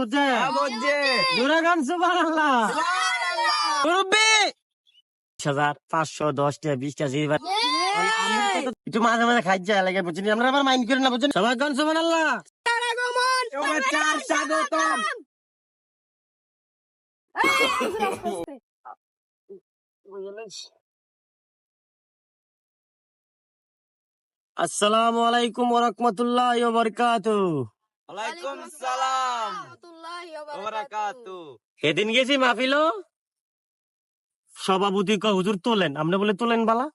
বুঝছে বুঝছে। জোরে গান সুবহানাল্লাহ। মুরব্বি! হাজার পাঁচশো দশটা বিশটা যেবার একটু মাঝে মাঝে খাই যায় লাগে বুঝছেন? আমরা আবার মাইন্ড করি না বুঝছেন? সবাই গান সুবহানাল্লাহ। চার আসসালামু আলাইকুম ওয়া রাহমাতুল্লাহি ওয়া বারাকাতুহু। ওয়ালাইকুম সালাম ওবারাকাতু সেদিন গেছি মাহফিলো সভাপতি ক হুজুর তোলেন? আমরা বলে তোলেন বালা।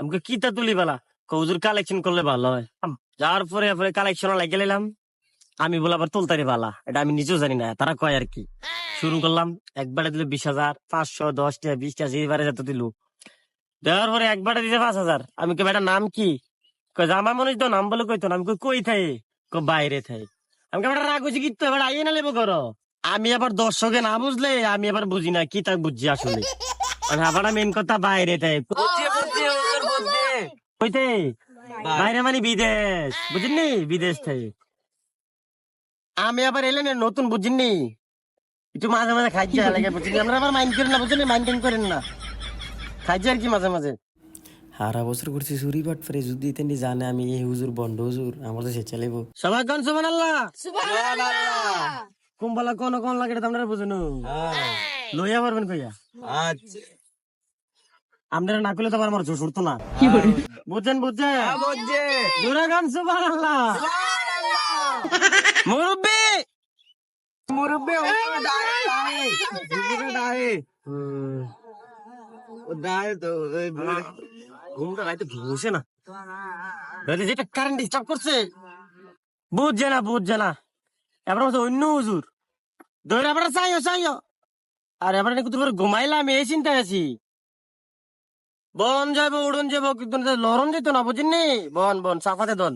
আমাকে কিতা তুলি বালা? ক হুজুর কালেকশন করলে ভালো হয়। আম, যাওয়ার পরে পরে কালেকশন লাগে গেলাম আমি বলে আবার তুলতারি বালা? এটা আমি নিজেও জানি না তারা কয় আর কি। শুরু করলাম একবারে দিল বিশ হাজার পাঁচশো দশটা বিশটা যেবারে যত দিল। দেওয়ার পরে একবারে দিতে পাঁচ হাজার। আমি কে বেটার নাম কি? কয় জামা মানুষ তো নাম বলে কইতো না। আমি কই কই থাই? ক বাইরে থাই। আমি বেটা রাগ হয়েছি কি তো এবার আইয়ে না লেবো করো। আমি আবার দর্শকে না বুঝলে আমি আবার বুঝি না কি তা বুঝছি আসলে। আবার মেন কথা বাইরে তাই কইতে? বাইরে মানে বিদেশ বুঝিনি বিদেশ থেকে। আমি আবার এলেন নতুন বুঝিনি একটু মাঝে মাঝে খাইতে লাগে বুঝিনি আমরা আবার মাইন্ড করেন না বুঝিনি মাইন্ড করেন না। খাইছে আর কি মাঝে মাঝে? সারা বছর করছি চুরি বাট ফেরে যদি তেন জানে আমি এই হুজুর বন্ড হুজুর আমার তো সে চালিব সবাই গান সুবান আল্লাহ কুম্বালা কোন কোন লাগে তোমরা বুঝুন হ্যাঁ, লইয়া পারবেন কইয়া আচ্ছা আপনারা না করলে তো আমার জোর উঠতো না বুঝছেন বুঝছেন বুঝছে জোরে গান সুবান আল্লাহ মুরব্বী মুরব্বি ও দাঁড়ে তো ঘুমটা রাইতে ঘুমছে না। রাইতে যেটা কারেন্ট ডিস্টার্ব করছে। বুঝছে না বুঝছে না। এবার হচ্ছে অন্য হুজুর। ধরে এবার চাইও চাইও। আর এবার তোমার ঘুমাইলাম এই চিন্তায় আছি। বন যাব উড়ন যাব কিন্তু লরণ যেত না বুঝিনি বন বন সাফাতে দন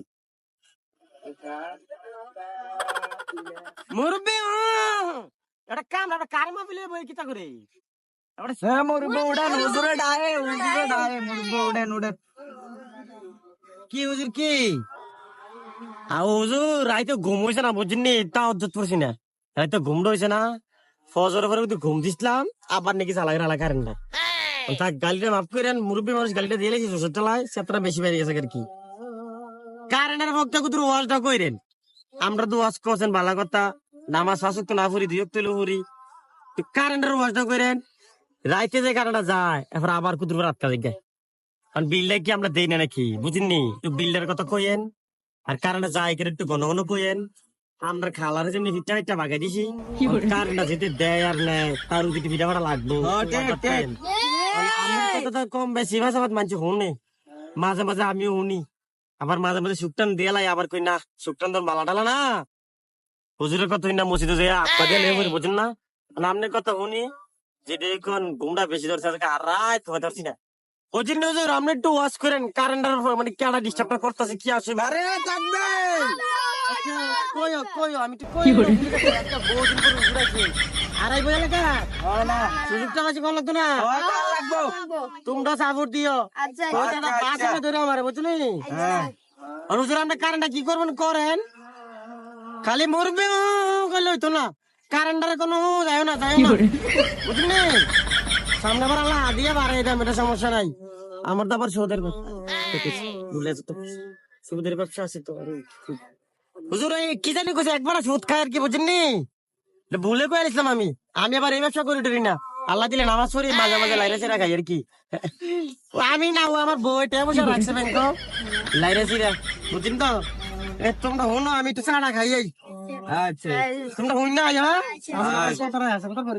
মুরব্বী এটা কাম এটা কারিমা বিলে বই কিতা করে? হ্যাঁ মুরব্বি উড়ান হুজুরে দাঁড়ে হুজুরে দাঁড়ে মুরব্বি উড়েন উড়েন কি হুজুর কি আও হুজুর রাইতে ঘুম হয়েছে না বুঝিনি তা অদ্ভুত পড়ছি না রাইতে ঘুম হয়েছে না ফজর পরে ঘুম দিছিলাম আবার নাকি না গালিটা মাফ করেন মুরব্বী মানুষ গালিটা দিয়ে লেগেছে শ্বশুর চালায় সেটা বেশি বেড়ে গেছে আর কি কারেন্টের ভক্ত কুতুর ওয়াজটা কইরেন আমরা তো ওয়াজ করছেন ভালো কথা নামাজ ফাঁসক তো না ফুরি দুই তুলে ফুরি কারেন্টের ওয়াজটা কইরেন রাইতে যে কারেন্টটা যায় এবার আবার কুতুর রাত কাজে গায়। কারণ বিলটা কি আমরা দেই না নাকি? বুঝিনি একটু বিল্ডের কথা কইেন আর কারণে যাই করে একটু ঘন ঘন কইেন আমরা খালার যেমনি ফিটা ফিটা বাগাই দিছি কারণটা যেতে দেয় আর নেয় তার ফিটা ভাড়া লাগবো। কম বেশি বাদ মানছি শুনে মাঝে মাঝে আমিও শুনি আবার মাঝে মাঝে শুকটান দিয়ে লাই আবার কই না শুকটান তোর মালা ডালা না। হুজুরের কথা হই না মসজিদে যে আপা দিয়ে লেগে বুঝেন না? আর আপনার কথা শুনি যেটা এখন ঘুমটা বেশি ধরছে আর রাত হয়ে ধরছি না। হুজুর না আপনি একটু ওয়াশ করেন কারেন্টের মানে কেডা ডিস্টার্ব করতেছে কি আসে আরে থাকবে কইও কইও আমি তো কই বহুদিন পরে ঘুরাইছি আড়াই বই এলাকা না। সুযোগটা বেশি ভালো লাগতো না। হয় না লাগবো। তোমরা সাপোর্ট দিও। আচ্ছা আচ্ছা, আচ্ছা। ধরে আমারে বুঝলি? হ্যাঁ। আর হুজুর আপনি কারেন্টটা কি করবেন করেন। খালি মরবে হইতো না। কারেন্টারে কোনো যায় না যায় না। বুঝলি? সামনে আবার আল্লাহ দিয়ে এটা এটা সমস্যা নাই। আমার তো আবার সুদের ভুলে যেত। সুদের ব্যবসা আছে তো হুজুর এই কি জানি কইছে একবার সুদ খায় আর কি বুঝলি ভুলে কয়ে আসলাম আমি। আমি আবার এই ব্যবসা করি টরি না। আল্লাহ দিলে নামাজ পড়ি মাঝে মাঝে লাইরে সেরা খাই আর কি। আমি না ও আমার বই টেয়া বসে রাখছে ব্যাংক। লাইরে সিরা বুঝছেন তো? তোমরা হো না আমি তো চাড়া খাই আচ্ছা তোমরা হই না আয় হ্যাঁ? আমার কথা আছে, কথা বলি।